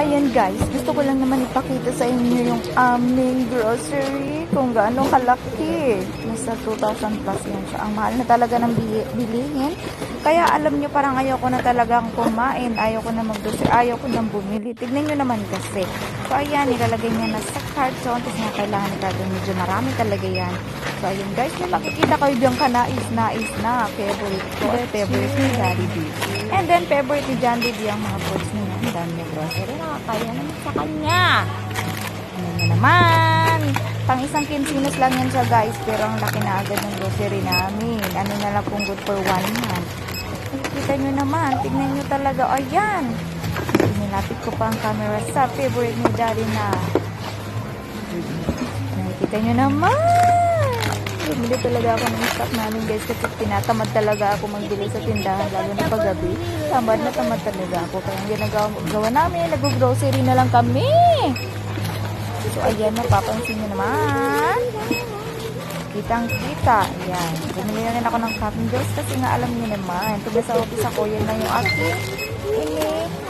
Ayan guys, gusto ko lang naman ipakita sa inyo yung aming grocery kung gaano kalaki. Nasa 2,000 plus yan siya. Ang mahal na talaga ng bili- bilihin. Kaya alam nyo parang ayoko na talagang kumain. Ayoko na mag-grocery. Ayoko nang bumili. Tignan nyo naman kasi. So ayan, nilalagay niya na sa carton. Kasi nga kailangan ni Carton. Medyo marami talaga yan. So ayun guys, may makikita kayo dyan ka nais, nais na. Favorite ko. Favorite ni Daddy D. And then favorite ni Didi ang mga foods niya. Grocery. Nakakaya naman sa kanya. Ano na naman. Pang isang kinsinos lang yan siya guys. Pero ang laki na agad ng grocery namin. Ano na lang kung good for one month. Nakikita nyo naman. Tignan nyo talaga. Ayan. Nilapit ko pa ang camera sa favorite ni Daddy na. Nakikita nyo naman. Bumili talaga ako ng stock namin guys kasi tinatamad talaga ako magbili sa tindahan lalo na paggabi. Tamad na tamad talaga ako. Kaya ang ginagawa gawa namin, nag-grocery na lang kami. So ayan, napapansin nyo naman. Kitang kita. Ayan. Bumili na rin ako ng cotton juice kasi nga alam niyo naman. Tuga sa office yan na yung aking ini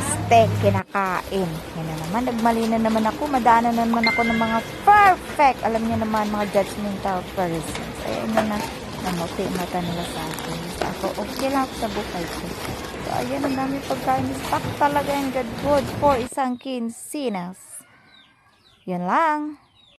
steak kinakain. Yan na naman. Nagmali na naman ako. Madaanan na naman ako ng mga perfect. Alam niyo naman, mga judgmental persons. Ayan na na. Namuti mata nila sa akin. Ako, okay lang sa buhay ko. So, ayan, ang dami pagkain. Stock talaga yung good food for isang kinsinas. Yan lang.